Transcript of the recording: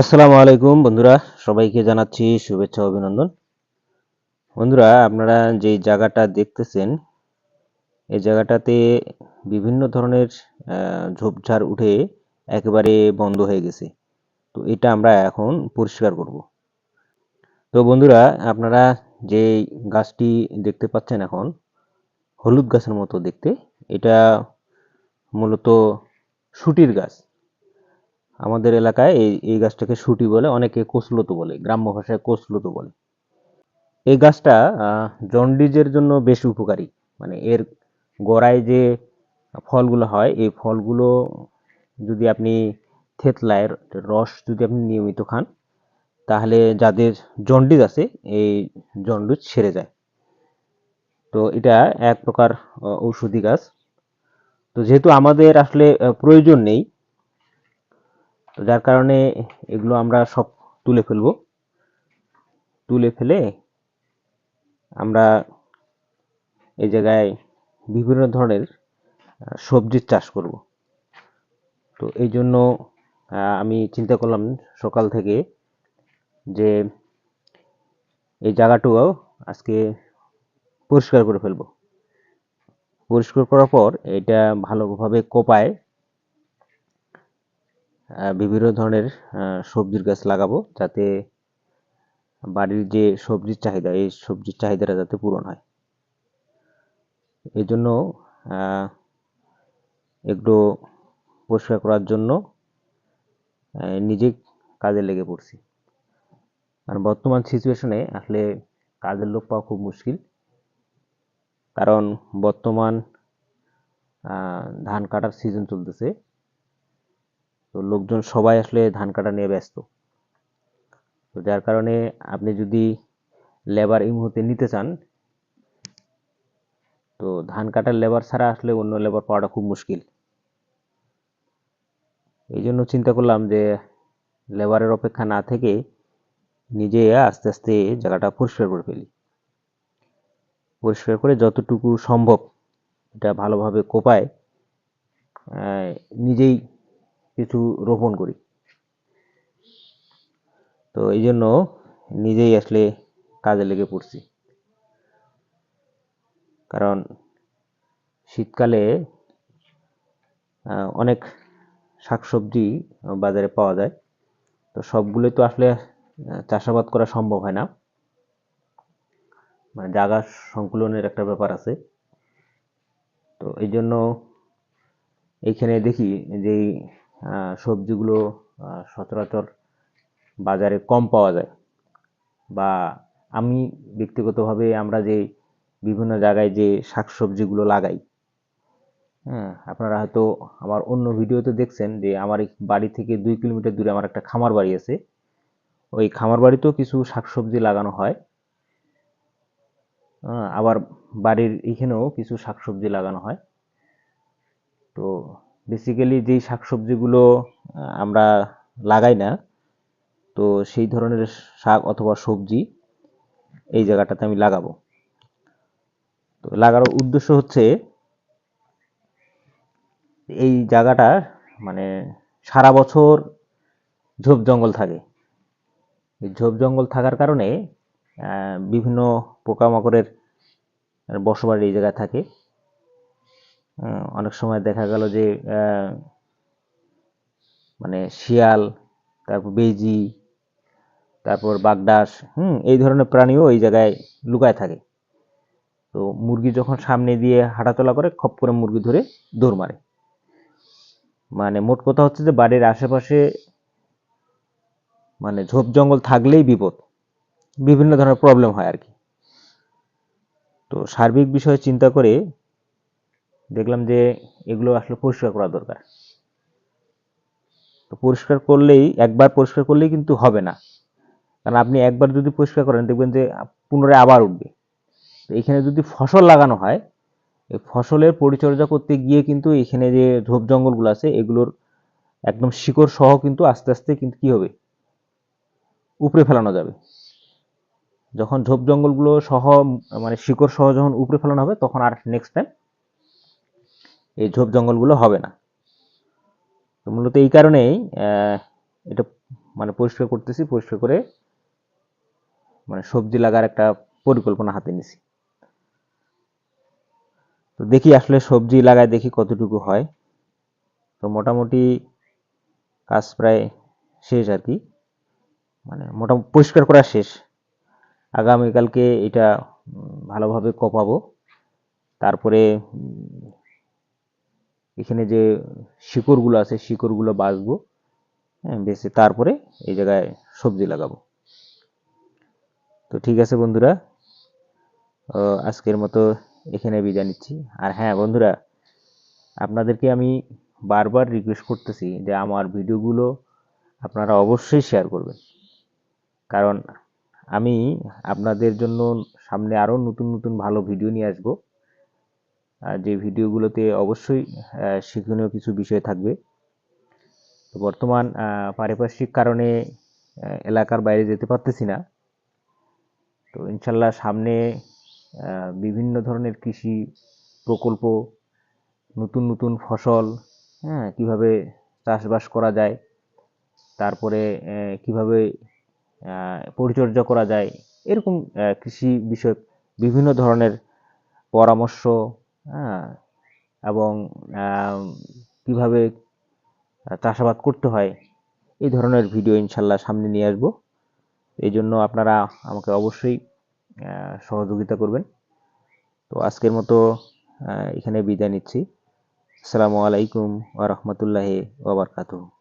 আসসালামু আলাইকুম বন্ধুরা, সবাইকে জানাচ্ছি শুভেচ্ছা অভিনন্দন। বন্ধুরা, আপনারা যে জায়গাটা দেখতেছেন, এই জায়গাটাতে বিভিন্ন ধরনের ঝোপঝাড় উঠে একেবারে বন্ধ হয়ে গেছে। তো এটা আমরা এখন পরিষ্কার করব। তো বন্ধুরা, আপনারা যে গাছটি দেখতে পাচ্ছেন এখন, হলুদ গাছের মতো দেখতে, এটা মূলত শুটির গাছ। আমাদের এলাকায় এই এই গাছটাকে শুটি বলে, অনেকে কোসলতো বলে, গ্রাম্য ভাষায় কোসলতো বলে। এই গাছটা জন্ডিজের জন্য বেশ উপকারী। মানে এর গোড়ায় যে ফলগুলো হয়, এই ফলগুলো যদি আপনি থেতলায় রস যদি আপনি নিয়মিত খান, তাহলে যাদের জন্ডিস আছে, এই জন্ডিস সেরে যায়। তো এটা এক প্রকার ঔষধি গাছ। তো যেহেতু আমাদের আসলে প্রয়োজন নেই তো যার কারণে এগুলো আমরা সব তুলে ফেলব। তুলে ফেলে আমরা এই জায়গায় বিভিন্ন ধরনের সবজির চাষ করব। তো এই জন্য আমি চিন্তা করলাম সকাল থেকে যে এই জায়গাটুকু আজকে পরিষ্কার করে ফেলব। পরিষ্কার করার পর এটা ভালোভাবে কোপায় বিভিন্ন ধরনের সবজির গাছ লাগাবো যাতে বাড়ির যে সবজির চাহিদা, এই সবজির চাহিদাটা যাতে পূরণ হয়। এই জন্য এগুলো পরিষ্কার করার জন্য নিজে কাজে লেগে পড়ছি। আর বর্তমান সিচুয়েশনে আসলে কাজের লোক পাওয়া খুব মুশকিল। কারণ বর্তমান ধান কাটার সিজন চলতেছে। তো লোকজন সবাই আসলে ধান কাটা নিয়ে ব্যস্ত। তো যার কারণে আপনি যদি লেবার এই মুহূর্তে নিতে চান, তো ধান কাটার লেবার ছাড়া আসলে অন্য লেবার পাওয়াটা খুব মুশকিল। এই জন্য চিন্তা করলাম যে লেবারের অপেক্ষা না থেকে নিজে আস্তে আস্তে জায়গাটা পরিষ্কার করে ফেলি। পরিষ্কার করে যতটুকু সম্ভব এটা ভালোভাবে কোপায় নিজেই কিছু রোপণ করি। তো এই জন্য নিজেই আসলে কাজে লেগে পড়ছি। কারণ শীতকালে অনেক শাকসবজি বাজারে পাওয়া যায়। তো সবগুলোই তো আসলে চাষাবাদ করা সম্ভব হয় না। মানে জায়গা সংকুলনের একটা ব্যাপার আছে। তো এই জন্য এইখানে দেখি যে সবজিগুলো সচরাচর বাজারে কম পাওয়া যায়। বা আমি ব্যক্তিগতভাবে আমরা যে বিভিন্ন জায়গায় যে শাক সবজিগুলো লাগাই হ্যাঁ আপনারা হয়তো আমার অন্য ভিডিওতে দেখছেন যে আমার এই বাড়ি থেকে দুই কিলোমিটার দূরে আমার একটা খামার বাড়ি আছে। ওই খামার বাড়িতেও কিছু শাকসবজি লাগানো হয়। আবার বাড়ির এখানেও কিছু শাকসবজি লাগানো হয়। তো বেসিক্যালি যেই শাকসবজিগুলো আমরা লাগাই না, তো সেই ধরনের শাক অথবা সবজি এই জায়গাটাতে আমি লাগাবো। তো লাগানোর উদ্দেশ্য হচ্ছে এই জায়গাটা মানে সারা বছর ঝোপ জঙ্গল থাকে। ঝোপ জঙ্গল থাকার কারণে বিভিন্ন পোকামাকড়ের বসবাস এই জায়গায় থাকে। অনেক সময় দেখা গেল যে মানে শিয়াল, তারপর বেজি, তারপর বাগডাস হুম, এই ধরনের প্রাণীও এই জায়গায় লুকায় থাকে। তো মুরগি যখন সামনে দিয়ে হাঁটাচলা করে, খপ করে মুরগি ধরে দৌড় মারে। মানে মোট কথা হচ্ছে যে, বাড়ির আশেপাশে মানে ঝোপ জঙ্গল থাকলেই বিপদ। বিভিন্ন ধরনের প্রবলেম হয় আর কি। তো সার্বিক বিষয়ে চিন্তা করে দেখলাম যে এগুলো আসলে পরিষ্কার করা দরকার। তো পরিষ্কার করলেই, একবার পরিষ্কার করলেই কিন্তু হবে না। কারণ আপনি একবার যদি পরিষ্কার করেন, দেখবেন যে পুনরায় আবার উঠবে। তো এখানে যদি ফসল লাগানো হয়, এই ফসলের পরিচর্যা করতে গিয়ে কিন্তু এখানে যে ঝোপ জঙ্গলগুলো আছে, এগুলোর একদম শিকড় সহ কিন্তু আস্তে আস্তে কিন্তু কি হবে? উপরে ফেলানো যাবে। যখন ঝোপ জঙ্গলগুলো সহ মানে শিকড় সহ যখন উপরে ফেলানো হবে, তখন আর নেক্সট টাইম এই ঝোপ জঙ্গলগুলো হবে না। তো মূলত এই কারণেই এটা মানে পরিষ্কার করতেছি, পরিষ্কার করে মানে সবজি লাগার একটা পরিকল্পনা হাতে নিছি। তো দেখি আসলে সবজি লাগায় দেখি কতটুকু হয়। তো মোটামুটি কাজ প্রায় শেষ আর কি। মানে মোটামুটি পরিষ্কার করা শেষ। আগামীকালকে এটা ভালোভাবে কপাবো। তারপরে এখানে যে শিকড়গুলো আছে, শিকড়গুলো বাছবো হ্যাঁ বেছে তারপরে এই জায়গায় সবজি লাগাবো। তো ঠিক আছে বন্ধুরা আজকের মতো এখানে বিদায় নিচ্ছি। আর হ্যাঁ বন্ধুরা, আপনাদেরকে আমি বারবার রিকোয়েস্ট করতেছি যে আমার ভিডিওগুলো আপনারা অবশ্যই শেয়ার করবেন। কারণ আমি আপনাদের জন্য সামনে আরও নতুন নতুন ভালো ভিডিও নিয়ে আসব। যে ভিডিওগুলোতে অবশ্যই শিক্ষণীয় কিছু বিষয় থাকবে। বর্তমান পারিপার্শ্বিক কারণে এলাকার বাইরে যেতে পারতেছি না। তো ইনশাল্লাহ সামনে বিভিন্ন ধরনের কৃষি প্রকল্প, নতুন নতুন ফসল হ্যাঁ কীভাবে চাষবাস করা যায়, তারপরে কীভাবে পরিচর্যা করা যায়, এরকম কৃষি বিষয়ক বিভিন্ন ধরনের পরামর্শ হ্যাঁ? এবং কীভাবে চাষাবাদ করতে হয়, এই ধরনের ভিডিও ইনশাল্লাহ সামনে নিয়ে আসব। এই জন্য আপনারা আমাকে অবশ্যই সহযোগিতা করবেন। তো আজকের মতো এখানে বিদায় নিচ্ছি। আসসালামু আলাইকুম ওয়া বারাকাতুহু।